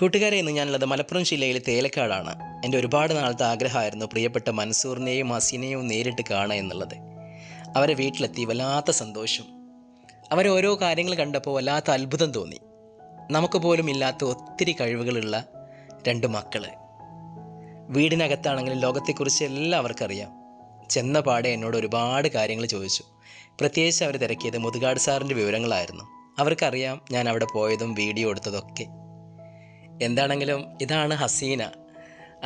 കൂട്ടുകാരെ ഇന്ന് ഞാനുള്ളത് മലപ്പുറം ജില്ലയിലെ തേലക്കാടാണ്. എന്റെ ഒരുപാട് നാളത്തെ ആഗ്രഹമായിരുന്നു പ്രിയപ്പെട്ട മൻസൂറിനെയും ഹസീനെയും നേരിട്ട് കാണുക എന്നുള്ളത്. അവരെ വീട്ടിലെത്തി വല്ലാത്ത സന്തോഷം. അവരെ ഓരോ കാര്യങ്ങൾ കണ്ടപ്പോൾ വല്ലാത്ത അത്ഭുതം തോന്നി. നമുക്ക് പോലും ഇല്ലാത്ത ഒത്തിരി കഴിവുകളുള്ള രണ്ട് മക്കൾ വീടിനകത്താണെങ്കിലും ലോകത്തെക്കുറിച്ച് എല്ലാം അവർക്കറിയാം ചെന്ന പാടെ എന്നോട് ഒരുപാട് കാര്യങ്ങൾ ചോദിച്ചു. പ്രത്യേകിച്ച് അവർ തിരക്കിയത് മുതുകാട് സാറിന്റെ വിവരങ്ങളായിരുന്നു. അവർക്കറിയാം ഞാൻ അവിടെ പോയതും വീഡിയോ എടുത്തതൊക്കെ. എന്താണെങ്കിലും ഇതാണ് ഹസീന.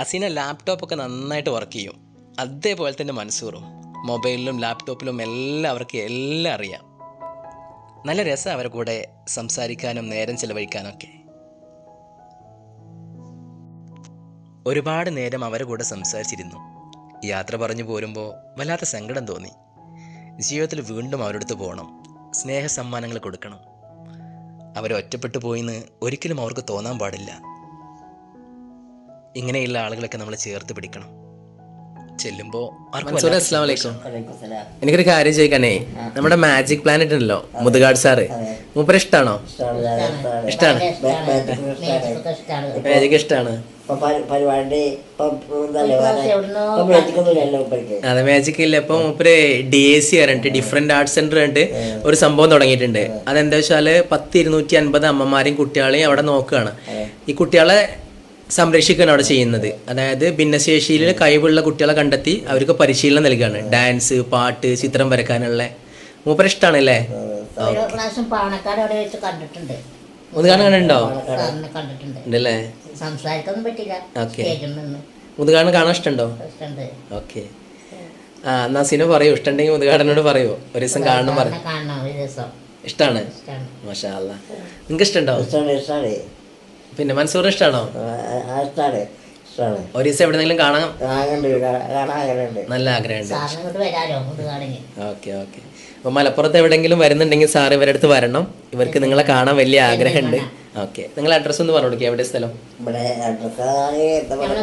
ഹസീന ലാപ്ടോപ്പൊക്കെ നന്നായിട്ട് വർക്ക് ചെയ്യും. അതേപോലെ തന്നെ മൻസൂറും. മൊബൈലിലും ലാപ്ടോപ്പിലും എല്ലാം അവർക്ക് എല്ലാം അറിയാം. നല്ല രസം അവരുടെ കൂടെ സംസാരിക്കാനും നേരം ചിലവഴിക്കാനൊക്കെ. ഒരുപാട് നേരം അവരുടെ കൂടെ സംസാരിച്ചിരുന്നു. യാത്ര പറഞ്ഞു പോരുമ്പോൾ വല്ലാത്ത സങ്കടം തോന്നി. ജീവിതത്തിൽ വീണ്ടും അവരുടെ അടുത്ത് പോകണം സ്നേഹ സമ്മാനങ്ങൾ കൊടുക്കണം അവരൊറ്റപ്പെട്ടു പോയിന്ന് ഒരിക്കലും അവർക്ക് തോന്നാൻ പാടില്ല. ഇങ്ങനെയുള്ള ആളുകളൊക്കെ നമ്മൾ ചേർത്ത് പിടിക്കണം. ചെല്ലുമ്പോ മൻസൂർ അസ്ലാം വലൈക്കും എനിക്കൊരു കാര്യം ചോദിക്കാനേ നമ്മുടെ മാജിക് പ്ലാനറ്റ് ഉണ്ടല്ലോ മുതുകാട് സാറ്. മൂപ്പര ഇഷ്ടാണോ? ഇഷ്ടാണ് മാജിക് ഇഷ്ടാണ്. അതെ മാജിക് ഇല്ല. ഇപ്പൊ മൂപ്പര് ഡി എ സി പറഞ്ഞിട്ട് ഡിഫറെന്റ് ആർട്സ് സെന്റർ പറഞ്ഞിട്ട് ഒരു സംഭവം തുടങ്ങിയിട്ടുണ്ട്. അതെന്താ വെച്ചാൽ പത്ത് ഇരുന്നൂറ്റി അൻപത് അമ്മമാരെയും കുട്ടികളെയും അവിടെ നോക്കുകയാണ്. ഈ കുട്ടികളെ സംരക്ഷിക്കുകയാണ് അവിടെ ചെയ്യുന്നത്. അതായത് ഭിന്നശേഷിയിൽ കഴിവുള്ള കുട്ടികളെ കണ്ടെത്തി അവർക്ക് പരിശീലനം നൽകുകയാണ്. ഡാൻസ് പാട്ട് ചിത്രം വരക്കാനുള്ള മൂപ്പര പ്രാവശ്യം പാണക്കാട് അവിടെ വെച്ച് കണ്ടിട്ടുണ്ട്. മുതുകാണ് കണ്ടുണ്ടോ കണ്ടിട്ടുണ്ട്? ഉണ്ടല്ലേ? മുതുകാണ് കാണാൻ ഇഷ്ടമുണ്ടോ? ഓക്കെ. ആ എന്നാ സിനിമ പറയൂ. ഇഷ്ടമുണ്ടെങ്കിൽ മുതുകാടനോട് പറയൂ. ഒരു ദിവസം കാണണം പറ. സാറിനെ കാണണം ഒരു ദിവസം. ഇഷ്ടമാണ് ഇഷ്ടമാണ് മാഷാ അല്ലാ നിങ്ങൾക്ക് ഇഷ്ടമുണ്ടോ? ഇഷ്ടമാണ് ഇഷ്ടമാണ് പിന്നെ മൻസൂർ ഇഷ്ടമാണോ ഇഷ്ടമാണ് ഇഷ്ടമാണ് ഒരു ദിവസം എവിടെന്നെങ്കിലും കാണാം? ആകണ്ട് കാണാൻ ആഗ്രഹമുണ്ട്. നല്ല ആഗ്രഹമുണ്ട്. Okay okay. അപ്പോൾ മലപ്പുറത്ത് എവിടെങ്കിലും വരുന്നുണ്ടെങ്കിൽ സാർ ഇവരുടെ അടുത്ത് വരണം. ഇവർക്ക് നിങ്ങളെ കാണാൻ വലിയ ആഗ്രഹമുണ്ട്. ഓക്കെ. നിങ്ങൾ അഡ്രസ്സ് ഒന്ന് പറഞ്ഞു? കൊടുക്കുക എവിടെ സ്ഥലം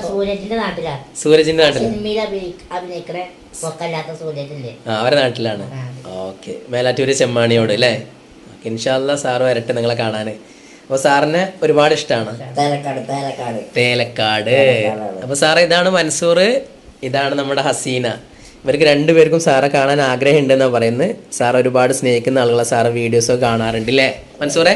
സൂരജിന്റെ നാട്ടിലാണ് സൂരജിന്റെ നാട്ടിൽ അവരുടെ നാട്ടിലാണ്. ഓക്കെ. മേലാറ്റൂര് ചെമ്മാണിയോട് അല്ലേ? ഇൻഷാല്ല സാറ് വരട്ടെ നിങ്ങളെ കാണാൻ അപ്പോൾ സാറിനെ ഒരുപാട് ഇഷ്ടമാണ് തേലക്കാട് അപ്പൊ സാറേ ഇതാണ് മൻസൂർ ഇതാണ് നമ്മുടെ ഹസീന. ഇവർക്ക് രണ്ടുപേർക്കും സാറെ കാണാൻ ആഗ്രഹം ഉണ്ടെന്നാണ് പറയുന്നത്. സാർ ഒരുപാട് സ്നേഹിക്കുന്ന ആളുകളെ സാറ് വീഡിയോസ് കാണാറുണ്ട് അല്ലേ മൻസൂറെ?